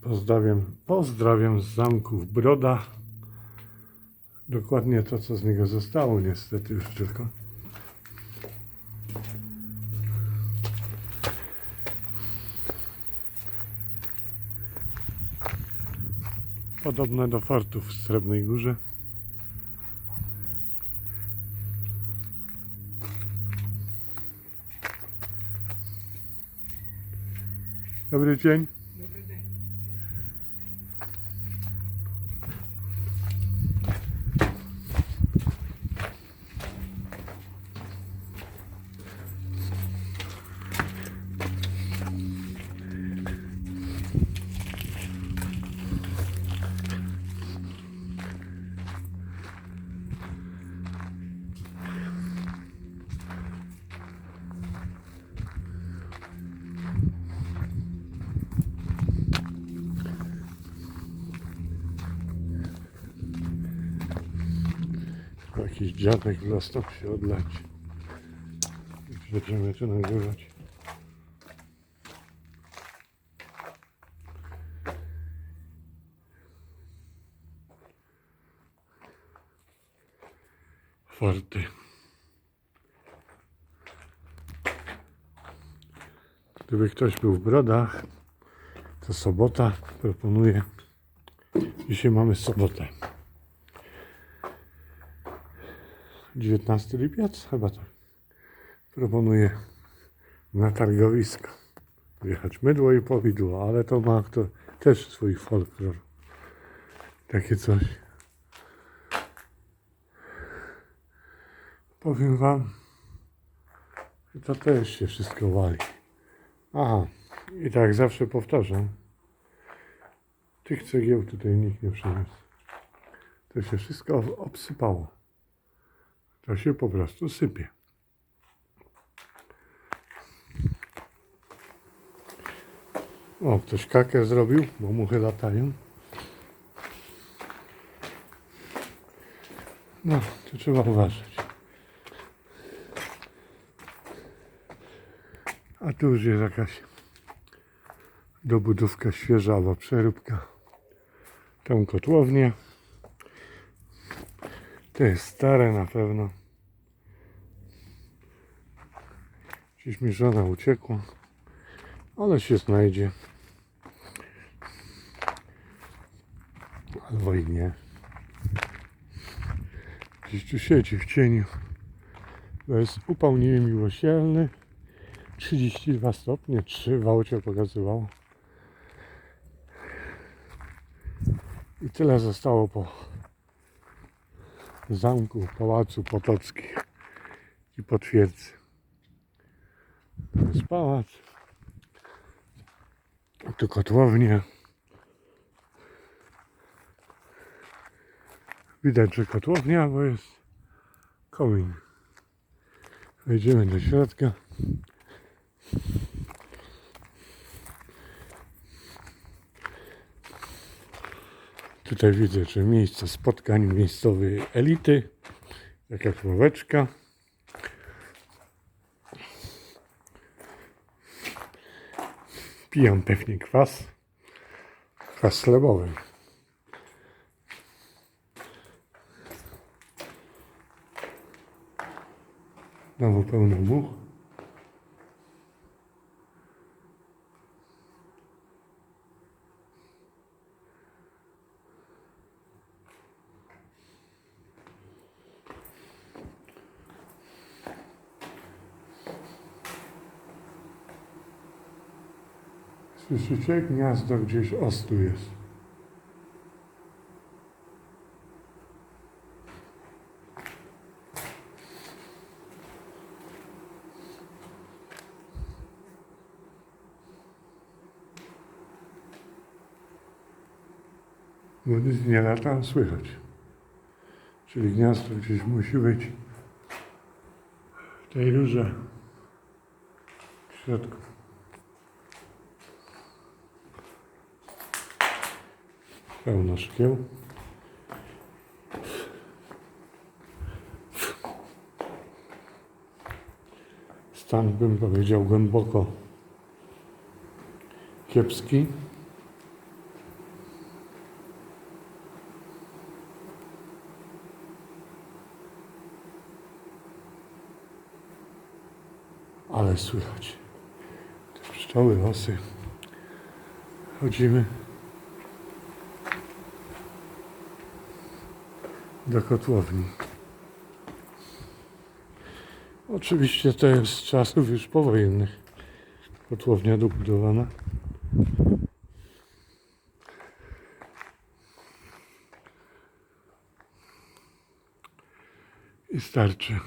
Pozdrawiam, pozdrawiam z zamków Broda. Dokładnie to, co z niego zostało, niestety już tylko. Podobne do fortów w Srebrnej Górze. Dobry dzień. Jakiś dziadek w stop się odlać. Już Będziemy tu nagrywać. Forty. Gdyby ktoś był w Brodach, to sobota proponuję. Dzisiaj mamy sobotę. 19 lipiec? Chyba tak. Proponuję na targowisko wjechać mydło i powidło, ale to ma to też swój folklor. Takie coś. Powiem wam, to też się wszystko wali. Aha, i tak zawsze powtarzam, tych cegieł tutaj nikt nie przyniósł. To się wszystko obsypało. To się po prostu sypie. O, ktoś kakę zrobił, bo muchy latają. No, to trzeba uważać. A tu już jest jakaś dobudówka świeżawa, przeróbka. Tą kotłownię. To jest stare na pewno. Gdzieś mi żona uciekła, ale się znajdzie. Albo i nie. Gdzieś tu siedzi w cieniu. To jest upał niemiłosierny. 32 stopnie, 3 w aucie pokazywało. I tyle zostało po zamku, pałacu potockich i po twierdzy. To jest pałac. Tu kotłownia. Widać, że kotłownia, bo jest komin. Wejdziemy do środka. Tutaj widzę, że miejsce spotkań miejscowej elity. Jakaś ławeczka. Pijam pewnie kwas. Kwas chlebowy. Znowu pełno much. Słyszycie? Gniazdo gdzieś ostu jest. Bo nic nie lata, słychać. Czyli gniazdo gdzieś musi być w tej rurze w środku. Pełno szkieł. Stan bym powiedział głęboko kiepski. Ale słychać te pszczoły, osy. Chodzimy. Do kotłowni. Oczywiście to jest z czasów już powojennych. Kotłownia dobudowana. I starczy.